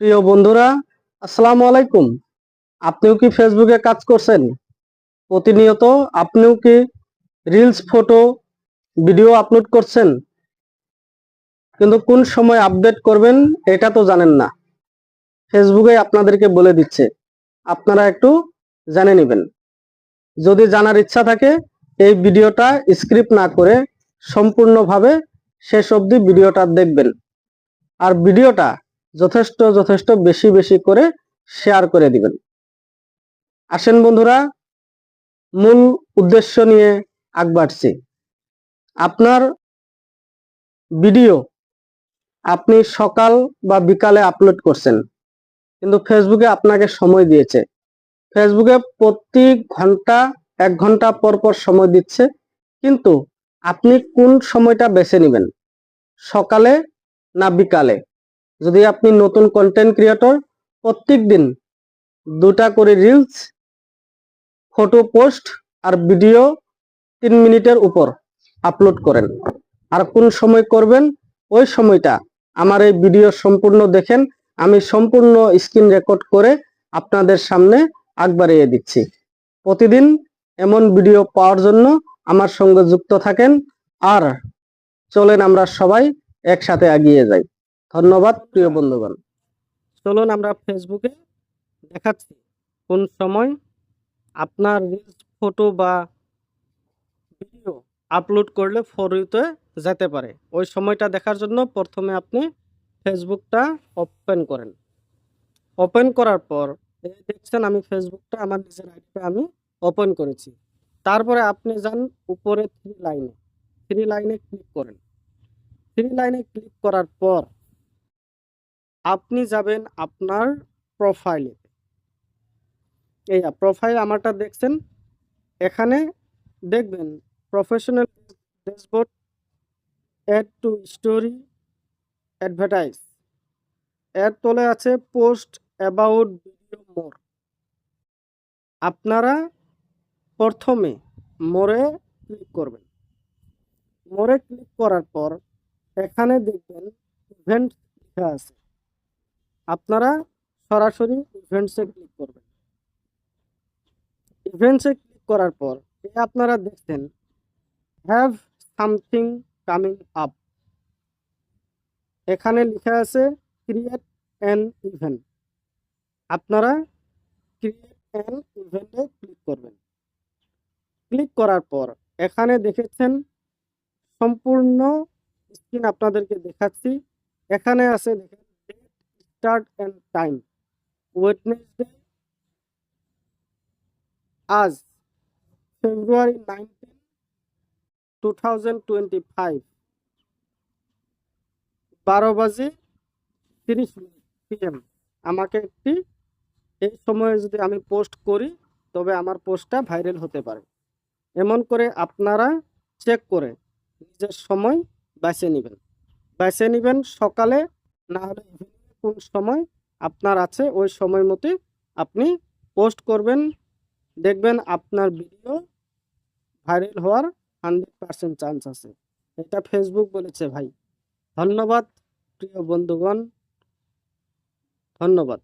প্রিয় বন্ধুরা, আসসালামু আলাইকুম। আপনিও কি ফেসবুকে কাজ করছেন? প্রতিনিয়ত আপনিও কি রিলস ফটো ভিডিও আপলোড করছেন? কিন্তু কোন সময় আপডেট করবেন এটা তো জানেন না। ফেসবুকে আপনাদেরকে বলে দিচ্ছে। আপনারা একটু জেনে নেবেন। যদি জানার ইচ্ছা থাকে, এই ভিডিওটা স্ক্রিপ্ট না করে সম্পূর্ণভাবে শেষ অবধি ভিডিওটা দেখবেন। আর ভিডিওটা যথেষ্ট যথেষ্ট বেশি বেশি করে শেয়ার করে দিবেন। আসেন বন্ধুরা, মূল উদ্দেশ্য নিয়ে আগ বাড়ছি। আপনার ভিডিও আপনি সকাল বা বিকালে আপলোড করছেন, কিন্তু ফেসবুকে আপনাকে সময় দিয়েছে। ফেসবুকে প্রতি ঘণ্টা, এক ঘণ্টা পর পর সময় দিচ্ছে, কিন্তু আপনি কোন সময়টা বেছে নেবেন? সকালে না বিকালে? যদি আপনি নতুন কন্টেন্ট ক্রিয়েটর প্রত্যেক দিন দুটা করে রিলস ফটো পোস্ট আর ভিডিও তিন মিনিটের উপর আপলোড করেন। আর কোন সময় করবেন? ওই সময়টা আমার এই ভিডিও সম্পূর্ণ দেখেন। আমি সম্পূর্ণ স্ক্রিন রেকর্ড করে আপনাদের সামনে আগ বাড়িয়ে দিচ্ছি। প্রতিদিন এমন ভিডিও পাওয়ার জন্য আমার সঙ্গে যুক্ত থাকেন। আর চলেন আমরা সবাই একসাথে এগিয়ে যাই। ধন্যবাদ প্রিয় বন্ধুগণ। চলুন আমরা ফেসবুকে দেখাচ্ছি কোন সময় আপনার রিলস ফটো বা ভিডিও আপলোড করলে ফরিতে যেতে পারে। ওই সময়টা দেখার জন্য প্রথমে আপনি ফেসবুকটা ওপেন করেন। ওপেন করার পর এই দেখছেন আমি ফেসবুকটা আমার নিজের আইডিটা আমি ওপেন করেছি। তারপরে আপনি যান উপরে থ্রি লাইনে থ্রি লাইনে ক্লিক করেন। থ্রি লাইনে ক্লিক করার পর আপনি যাবেন আপনার প্রোফাইলে এই প্রোফাইল আমারটা দেখছেন, এখানে দেখবেন professional dashboard add to story advertise এর তলে আছে পোস্ট অ্যাবাউট ভিডিও মোর আপনারা প্রথমে মোরে ক্লিক করবেন। মোরে ক্লিক করার পর এখানে দেখবেন ইভেন্ট লেখা আছে। আপনারা সরাসরি ইভেন্টসে ক্লিক করবেন। ইভেন্টসে ক্লিক করার পর আপনারা দেখছেন হ্যাভ সামথিং কামিং আপ এখানে লেখা আছে ক্রিয়েট অ্যান ইভেন্ট আপনারা ক্রিয়েট অ্যান ইভেন্টে ক্লিক করবেন। ক্লিক করার পর এখানে দেখেছেন, সম্পূর্ণ স্ক্রিন আপনাদেরকে দেখাচ্ছি। এখানে আছে দেখেন স্টার্ট অ্যান্ড টাইম ওয়েডনেসডে আজ ফেব্রুয়ারি নাইনটিন টু বারো বাজে তিরিশ পিএম আমাকে একটি, এই সময়ে যদি আমি পোস্ট করি, তবে আমার পোস্টটা ভাইরাল হতে পারে। এমন করে আপনারা চেক করে নিজের সময় বেছে নেবেন। বেছে নেবেন সকালে না হলে কোন সময় আপনার আছে, ওই সময় মতে আপনি পোস্ট করবেন। দেখবেন আপনার ভিডিও ভাইরাল হওয়ার হান্ড্রেড পারসেন্ট চান্স আছে। এটা ফেসবুক বলেছে ভাই। ধন্যবাদ, প্রিয় বন্ধুগণ। ধন্যবাদ।